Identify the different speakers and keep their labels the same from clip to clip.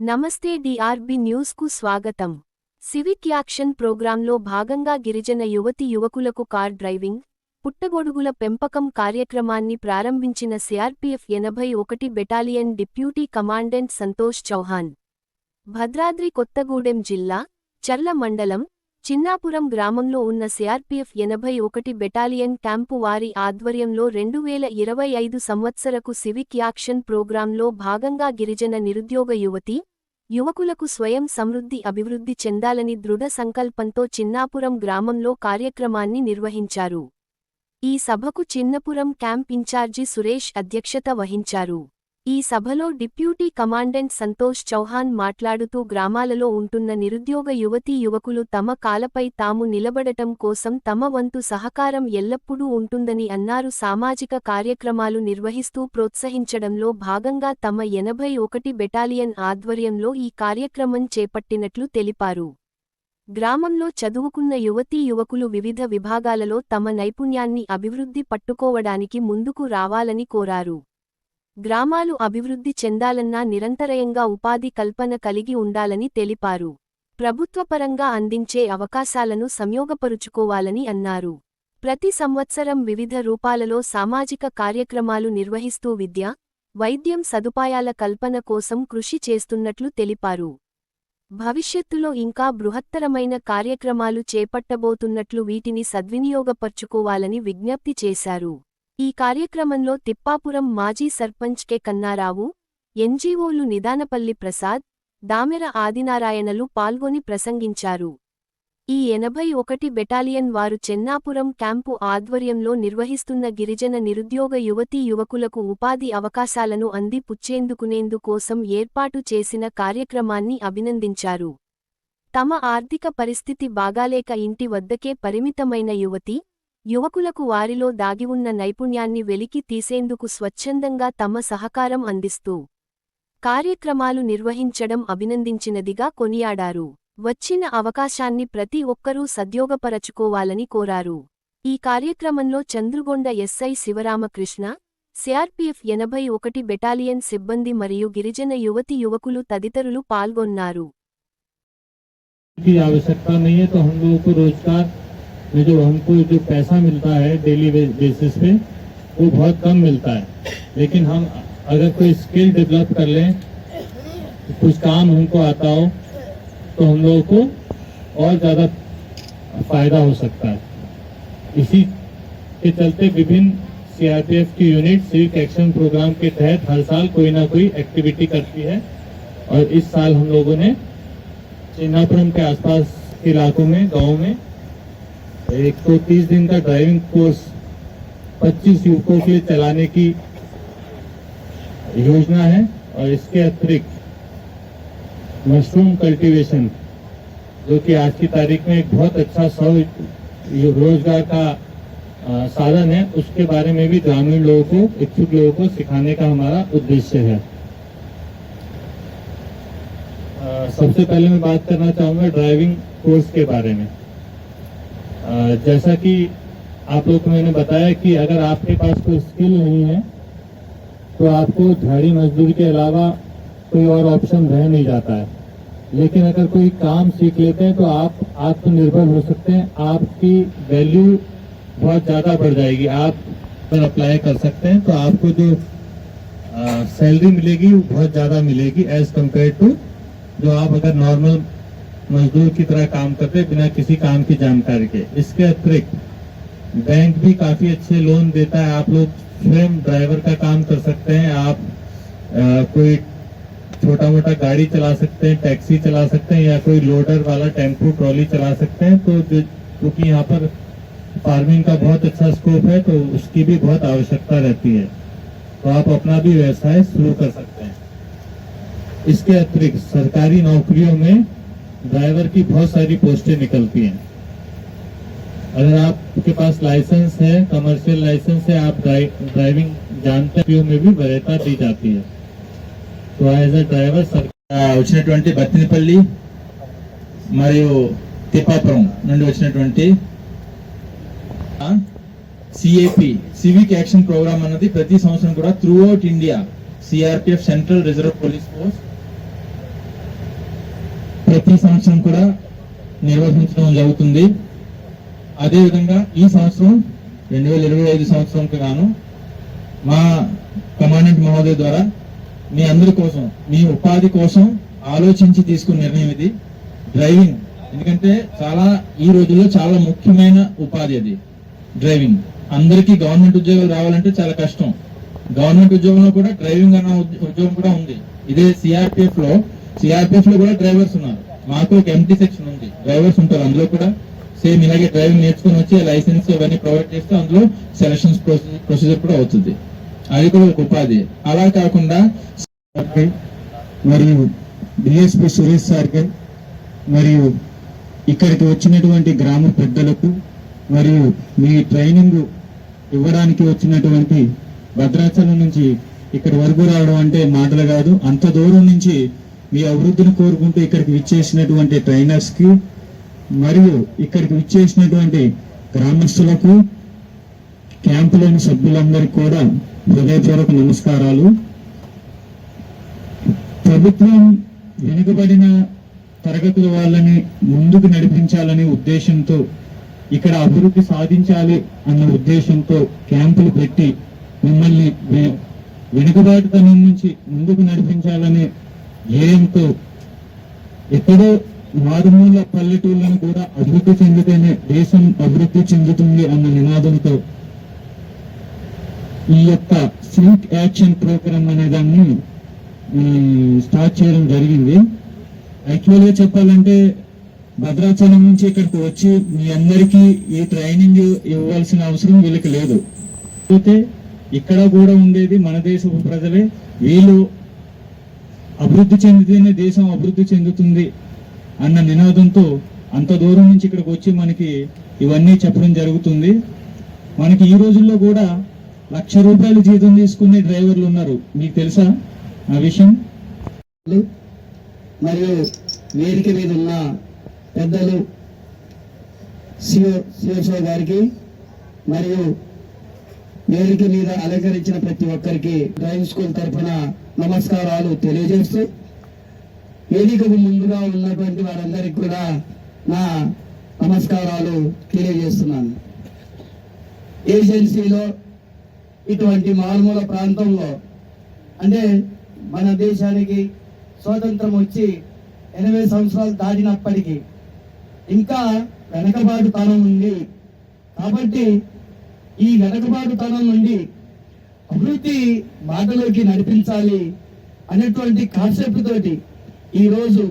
Speaker 1: నమస్తే డిఆర్బి న్యూస్కు స్వాగతం. సివిక్ యాక్షన్ ప్రోగ్రాంలో భాగంగా గిరిజన యువతి యువకులకు కార్ డ్రైవింగ్ పుట్టగొడుగుల పెంపకం కార్యక్రమాన్ని ప్రారంభించిన సిఆర్పిఎఫ్ ఎనభై ఒకటి battalion deputy commandant Santosh Chauhan. Bhadradri Kothagudem జిల్లా చర్ల మండలం చిన్నాపురం గ్రామంలో ఉన్న సిఆర్పిఎఫ్ ఎనభై ఒకటి బెటాలియన్ క్యాంపు వారి ఆధ్వర్యంలో రెండు వేల ఇరవై ఐదు సంవత్సరకు సివిక్ యాక్షన్ ప్రోగ్రాంలో భాగంగా గిరిజన నిరుద్యోగ యువతి యువకులకు స్వయం సమృద్ధి అభివృద్ధి చెందాలని దృఢ సంకల్పంతో చిన్నాపురం గ్రామంలో కార్యక్రమాన్ని నిర్వహించారు. ఈ సభకు చిన్నపురం క్యాంప్ ఇన్ఛార్జి సురేష్ అధ్యక్షత వహించారు. ఈ సభలో డిప్యూటీ కమాండెంట్ సంతోష్ చౌహాన్ మాట్లాడుతూ గ్రామాలలో ఉంటున్న నిరుద్యోగ యువతీ యువకులు తమ కాలపై తాము నిలబడటం కోసం తమ వంతు సహకారం ఎల్లప్పుడూ ఉంటుందని అన్నారు. సామాజిక కార్యక్రమాలు నిర్వహిస్తూ ప్రోత్సహించడంలో భాగంగా తమ ఎనభై ఒకటి బెటాలియన్ ఆధ్వర్యంలో ఈ కార్యక్రమం చేపట్టినట్లు తెలిపారు. గ్రామంలో చదువుకున్న యువతీ యువకులు వివిధ విభాగాలలో తమ నైపుణ్యాన్ని అభివృద్ధి పట్టుకోవడానికి ముందుకు రావాలని కోరారు. గ్రామాలు అభివృద్ధి చెందాలన్నా నిరంతరయంగా ఉపాధి కల్పన కలిగి ఉండాలని తెలిపారు. ప్రభుత్వపరంగా అందించే అవకాశాలను సంయోగపరుచుకోవాలని అన్నారు. ప్రతి సంవత్సరం వివిధ రూపాలలో సామాజిక కార్యక్రమాలు నిర్వహిస్తూ విద్య వైద్యం సదుపాయాల కల్పన కోసం కృషి చేస్తున్నట్లు తెలిపారు. భవిష్యత్తులో ఇంకా బృహత్తరమైన కార్యక్రమాలు చేపట్టబోతున్నట్లు వీటిని సద్వినియోగపర్చుకోవాలని విజ్ఞప్తి చేశారు. ఈ కార్యక్రమంలో తిప్పాపురం మాజీ సర్పంచ్ కె. కన్నారావు ఎన్జీఓలు నిదానపల్లి ప్రసాద్ దామెర ఆదినారాయణలు పాల్గొని ప్రసంగించారు. ఈ ఎనభై ఒకటి బెటాలియన్ వారు చెన్నాపురం క్యాంపు ఆధ్వర్యంలో నిర్వహిస్తున్న గిరిజన నిరుద్యోగ యువతీ యువకులకు ఉపాధి అవకాశాలను అంది పుచ్చేందుకునేందుకోసం ఏర్పాటు చేసిన కార్యక్రమాన్ని అభినందించారు. తమ ఆర్థిక పరిస్థితి బాగాలేక ఇంటి వద్దకే పరిమితమైన యువతి యువకులకు వారిలో దాగివున్న నైపుణ్యాన్ని వెలికి తీసేందుకు స్వచ్ఛందంగా తమ సహకారం అందిస్తూ కార్యక్రమాలు నిర్వహించడం అభినందించినదిగా కొనియాడారు. వచ్చిన అవకాశాన్ని ప్రతి ఒక్కరూ సద్యోగపరచుకోవాలని కోరారు. ఈ కార్యక్రమంలో చంద్రుగొండ ఎస్ఐ శివరామకృష్ణ సిఆర్పిఎఫ్ ఎనభై ఒకటి బెటాలియన్ సిబ్బంది మరియు గిరిజన యువతి యువకులు తదితరులు పాల్గొన్నారు.
Speaker 2: में जो हमको जो पैसा मिलता है डेली बेसिस पे, वो बहुत कम मिलता है। लेकिन हम अगर कोई स्किल डेवलप कर लें, कुछ काम हमको आता हो तो हम लोगों को और ज़्यादा फ़ायदा हो सकता है। इसी के चलते विभिन्न सीआरपीएफ की यूनिट सिविक एक्शन प्रोग्राम के तहत हर साल कोई ना कोई एक्टिविटी करती है। और इस साल हम लोगों ने चिन्नापुरम के आसपास के इलाकों में, गाँव में एक सौ तीस दिन का ड्राइविंग कोर्स 25 युवकों के लिए चलाने की योजना है और इसके अतिरिक्त मशरूम कल्टीवेशन जो कि आज की तारीख में एक बहुत अच्छा सौ रोज़गार का साधन है, उसके बारे में भी ग्रामीण लोगों को, इच्छुक लोगों को सिखाने का हमारा उद्देश्य है। सबसे पहले मैं बात करना चाहूँगा ड्राइविंग कोर्स के बारे में। जैसा कि आप लोग को मैंने बताया कि अगर आपके पास कोई स्किल नहीं है तो आपको झाड़ी मजदूरी के अलावा कोई और ऑप्शन रह नहीं जाता है। लेकिन अगर कोई काम सीख लेते हैं तो आप आत्मनिर्भर तो हो सकते हैं। आपकी वैल्यू बहुत ज़्यादा बढ़ जाएगी। आप अगर अप्लाई कर सकते हैं तो आपको जो सैलरी मिलेगी, वो बहुत ज़्यादा मिलेगी एज कंपेयर टू जो आप अगर नॉर्मल मजदूर की तरह काम करते बिना किसी काम की जानकारी के। इसके अतिरिक्त बैंक भी काफ़ी अच्छे लोन देता है। आप लोग स्वयं ड्राइवर का काम कर सकते हैं। आप अ, कोई छोटा मोटा गाड़ी चला सकते हैं टैक्सी चला सकते हैं या कोई लोडर वाला टेंपो ट्रॉली चला सकते हैं। तो जो क्योंकि यहाँ पर फ़ार्मिंग का बहुत अच्छा स्कोप है तो उसकी भी बहुत आवश्यकता रहती है। तो आप अपना भी व्यवसाय शुरू कर सकते हैं। इसके अतिरिक्त सरकारी नौकरियों में ड्राइवर की बहुत सारी पोस्टें निकलती हैं अगर आपके पास लाइसेंस है कमर्शियल लाइसेंस है आप ड्राइ- ड्राइविंग जानते हैं में भी वरीयता दी जाती है तो एज अ ड्राइवर सर
Speaker 3: ఆ, వచ్చినటువంటి బత్తినపల్లి మరియు తిప్పాపురం నుండి వచ్చినటువంటి సిఏపి సివిక్ యాక్షన్ ప్రోగ్రామ్ అన్నది ప్రతి సంవత్సరం కూడా throughout India CRPF central reserve police force ప్రతి సంవత్సరం కూడా నిర్వహించడం జరుగుతుంది. అదేవిధంగా ఈ సంవత్సరం రెండు వేల ఇరవై ఐదు సంవత్సరంకి గాను మా కమాండెంట్ మహోదయ ద్వారా మీ అందరి కోసం మీ ఉపాధి కోసం ఆలోచించి తీసుకున్న నిర్ణయం ఇది. డ్రైవింగ్ ఎందుకంటే చాలా ఈ రోజుల్లో చాలా ముఖ్యమైన ఉపాధి అది. డ్రైవింగ్. అందరికీ గవర్నమెంట్ ఉద్యోగాలు రావాలంటే చాలా కష్టం. గవర్నమెంట్ ఉద్యోగంలో కూడా డ్రైవింగ్ అన్న ఉద్య- ఉద్యోగం కూడా ఉంది. ఇదే సిఆర్పిఎఫ్లో సిఆర్పిఎఫ్లో కూడా డ్రైవర్స్ ఉన్నారు. మాకు ఒక ఎంటీ సెక్షన్ ఉంది. డ్రైవర్స్ ఉంటారు. అందులో కూడా సేమ్ ఇలాగే డ్రైవింగ్ నేర్చుకుని వచ్చి లైసెన్స్ ఇవన్నీ ప్రొవైడ్ చేస్తే అందులో సెలక్షన్స్ ప్రొసీజర్ కూడా అవుతుంది. అది కూడా ఒక ఉపాధి. అలా కాకుండా
Speaker 4: మరియు డిఎస్పి సురేష్ సార్కి మరియు ఇక్కడికి వచ్చినటువంటి గ్రామ పెద్దలకు మరియు మీ ట్రైనింగ్ ఇవ్వడానికి వచ్చినటువంటి భద్రాచలం నుంచి ఇక్కడి వరకు రావడం అంటే మాటలు కాదు. అంత దూరం నుంచి మీ అభివృద్ధిని కోరుకుంటూ ఇక్కడికి విచ్చేసినటువంటి ట్రైనర్స్కి మరియు ఇక్కడికి విచ్చేసినటువంటి గ్రామస్తులకు క్యాంపులోని సభ్యులందరికీ కూడా హృదయపూర్వక నమస్కారాలు. ప్రభుత్వం వెనుకబడిన తరగతుల వాళ్ళని ముందుకు నడిపించాలనే ఉద్దేశంతో ఇక్కడ అభివృద్ధి సాధించాలి అన్న ఉద్దేశంతో క్యాంపులు పెట్టి మిమ్మల్ని వెనుకబాటుతనం నుంచి ముందుకు నడిపించాలనే ధ్యేయంతో ఎక్కడో మారుమూల పల్లెటూళ్ళను కూడా అభివృద్ధి చెందితేనే దేశం అభివృద్ధి చెందుతుంది అన్న నినాదంతో ఈ యొక్క సింక్ యాక్షన్ ప్రోగ్రామ్ అనే దాన్ని స్టార్ట్ చేయడం జరిగింది. యాక్చువల్గా చెప్పాలంటే భద్రాచలం నుంచి ఇక్కడికి వచ్చి మీ అందరికీ ఈ ట్రైనింగ్ ఇవ్వాల్సిన అవసరం వీళ్ళకి లేదు. అయితే ఇక్కడ కూడా ఉండేది మన దేశపు ప్రజలే. వీళ్ళు అభివృద్ధి చెందితేనే దేశం అభివృద్ధి చెందుతుంది అన్న నినాదంతో అంత దూరం నుంచి ఇక్కడికి వచ్చి మనకి ఇవన్నీ చెప్పడం జరుగుతుంది మనకి ఈ రోజుల్లో కూడా లక్ష రూపాయలు జీతం తీసుకునే డ్రైవర్లు ఉన్నారు మీకు తెలుసా ఆ విషయం
Speaker 5: మరియు వేదిక మీద ఉన్న పెద్దలు సిఓ సిఎస్ఓ గారికి మరియు వేదిక మీద అలంకరించిన ప్రతి ఒక్కరికి డ్రైవింగ్ స్కూల్ తరఫున నమస్కారాలు తెలియజేస్తూ వేదికకు ముందుగా ఉన్నటువంటి వారందరికీ కూడా నా నమస్కారాలు తెలియజేస్తున్నాను. ఏజెన్సీలో ఇటువంటి మారుమూల ప్రాంతంలో అంటే మన దేశానికి స్వాతంత్రం వచ్చి ఎనభై సంవత్సరాలు దాటినప్పటికీ ఇంకా వెనకబాటుతనం ఉంది. కాబట్టి ఈ వెనకబాటుతనం నుండి అభివృద్ధి బాటలోకి నడిపించాలి అనేటువంటి కాన్సెప్ట్ తోటి ఈరోజు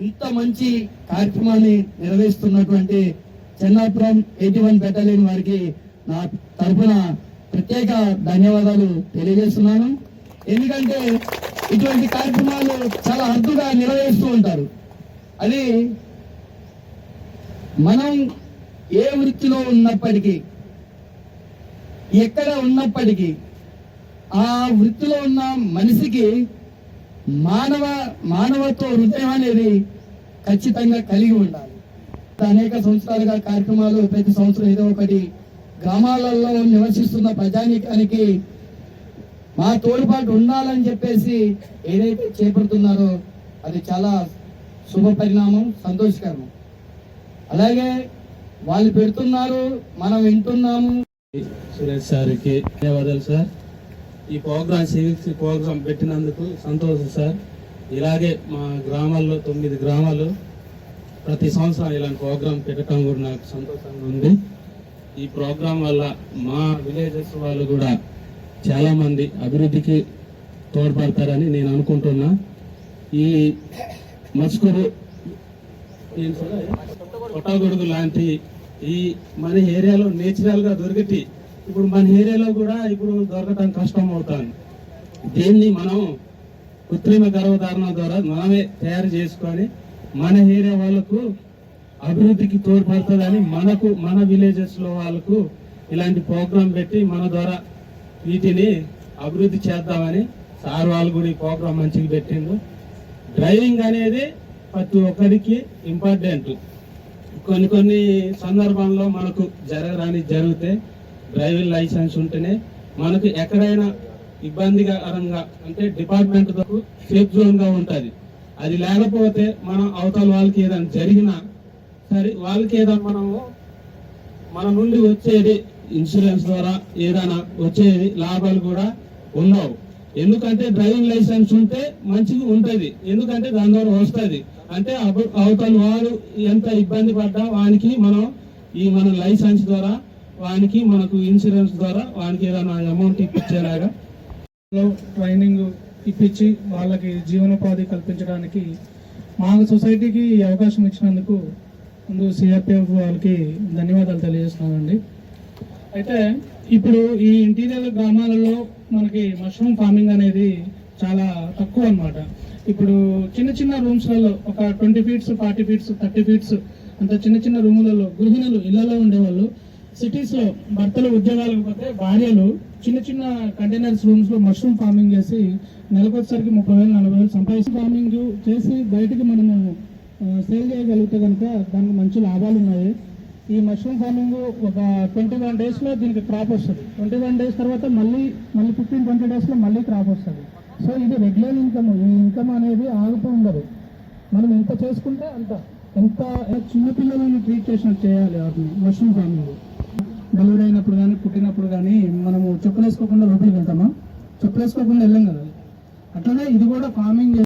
Speaker 5: ఇంత మంచి కార్యక్రమాన్ని నిర్వహిస్తున్నటువంటి చెన్నాపురం ఎయిటీ వన్ బెటాలియన్ వారికి నా తరఫున ప్రత్యేక ధన్యవాదాలు తెలియజేస్తున్నాను. ఎందుకంటే ఇటువంటి కార్యక్రమాలు చాలా అద్దుగా నిర్వహిస్తూ ఉంటారు. అది మనం ఏ వృత్తిలో ఉన్నప్పటికీ ఎక్కడ ఉన్నప్పటికీ ఆ వృత్తిలో ఉన్న మనిషికి మానవ మానవత్వ హృదయం అనేది ఖచ్చితంగా కలిగి ఉండాలి. అనేక సంవత్సరాలుగా కార్యక్రమాలు ప్రతి సంవత్సరం ఏదో ఒకటి గ్రామాలలో నివసిస్తున్న ప్రజానీకానికి మా తోడుపాటు ఉండాలని చెప్పేసి ఏదైతే చేపడుతున్నారో అది చాలా శుభ పరిణామం సంతోషకరం. అలాగే వాళ్ళు పెడుతున్నారు మనం వింటున్నాము.
Speaker 6: సురేష్ సార్కి ధన్యవాదాలు సార్. ఈ ప్రోగ్రామ్ సివిక్స్ ప్రోగ్రామ్ పెట్టినందుకు సంతోషం సార్. ఇలాగే మా గ్రామాల్లో తొమ్మిది గ్రామాలు ప్రతి సంవత్సరం ఇలాంటి ప్రోగ్రాం పెట్టడం కూడా నాకు సంతోషంగా ఉంది. ఈ ప్రోగ్రాం వల్ల మా విలేజెస్ వాళ్ళు కూడా చాలామంది అభివృద్ధికి తోడ్పడతారని నేను అనుకుంటున్నా. ఈ మస్కూరు కొట్టగొడుగు లాంటి ఈ మన ఏరియాలో నేచురల్గా దొరికితే ఇప్పుడు మన ఏరియాలో కూడా ఇప్పుడు దొరకటం కష్టం అవుతుంది దీన్ని మనం కృత్రిమ గర్భధారణ ద్వారా మనమే తయారు చేసుకొని మన ఏరియా వాళ్ళకు అభివృద్ధికి తోడ్పడుతుందని మనకు మన విలేజెస్లో వాళ్ళకు ఇలాంటి ప్రోగ్రాం పెట్టి మన ద్వారా వీటిని అభివృద్ధి చేద్దామని సార్ వాళ్ళు కూడా ఈ ప్రోగ్రాం మంచిగా పెట్టిండు డ్రైవింగ్ అనేది ప్రతి ఒక్కరికి ఇంపార్టెంట్. కొన్ని కొన్ని సందర్భంలో మనకు జరగరాని జరిగితే డ్రైవింగ్ లైసెన్స్ ఉంటేనే మనకు ఎక్కడైనా ఇబ్బందికరంగా అంటే డిపార్ట్మెంట్ సేఫ్ జోన్గా అది లేకపోతే మనం అవతల వాళ్ళకి ఏదైనా జరిగినా సరే వాళ్ళకి ఏదైనా మనము మన నుండి వచ్చేది ఇన్సూరెన్స్ ద్వారా ఏదైనా వచ్చేది లాభాలు కూడా ఉండవు. ఎందుకంటే డ్రైవింగ్ లైసెన్స్ ఉంటే మంచిగా ఉంటుంది. ఎందుకంటే దాని ద్వారా వస్తుంది. అంటే అవతల వారు ఎంత ఇబ్బంది పడ్డా వానికి మనం ఈ మన లైసెన్స్ ద్వారా వానికి మనకు ఇన్సూరెన్స్ ద్వారా వానికి ఏదైనా అమౌంట్ ఇప్పించేలాగా.
Speaker 7: ట్రైనింగ్ ఇప్పించి వాళ్ళకి జీవనోపాధి కల్పించడానికి మా సొసైటీకి ఈ అవకాశం ఇచ్చినందుకు ముందు సిఆర్పిఎఫ్ వాళ్ళకి ధన్యవాదాలు తెలియజేస్తున్నానండి. అయితే ఇప్పుడు ఈ ఇంటీరియర్ గ్రామాలలో మనకి మష్రూమ్ ఫార్మింగ్ అనేది చాలా తక్కువ అన్నమాట. ఇప్పుడు చిన్న చిన్న రూమ్స్లలో ఒక twenty feets forty feets thirty feets అంత చిన్న చిన్న రూములలో గృహిణులు ఇళ్ళలో ఉండేవాళ్ళు. సిటీస్లో భర్తలు ఉద్యోగాలకు పోతే భార్యలు చిన్న చిన్న కంటైనర్స్ రూమ్స్లో మష్రూమ్ ఫార్మింగ్ చేసి నెలకొచ్చేసరికి ముప్పై వేలు నలభై వేలు సంపాదించి ఫార్మింగ్ చేసి బయటకు మనము సేల్ చేయగలిగితే కనుక దానికి మంచి లాభాలు ఉన్నాయి. ఈ మష్రూమ్ ఫార్మింగ్ ఒక ట్వంటీ వన్ డేస్లో దీనికి క్రాప్ వస్తుంది. ట్వంటీ వన్ డేస్ తర్వాత మళ్ళీ మళ్ళీ ఫిఫ్టీన్ ట్వంటీ డేస్లో మళ్ళీ క్రాప్ వస్తుంది. సో ఇది రెగ్యులర్ ఇన్కమ్ ఈ ఇన్కమ్ అనేది ఆగుతూ ఉండదు. మనం ఎంత చేసుకుంటే అంత. ఎంత చిన్నపిల్లలను ట్రీట్ చేసినట్టు చేయాలి వాటిని. వర్షం ఫ్యామిలీ డెలివరీ అయినప్పుడు కానీ పుట్టినప్పుడు కానీ మనము చెప్పులు వేసుకోకుండా లోపలికి వెళ్తామా? చెప్పులు వేసుకోకుండా వెళ్ళాం కదా. అట్లనే ఇది కూడా ఫార్మింగ్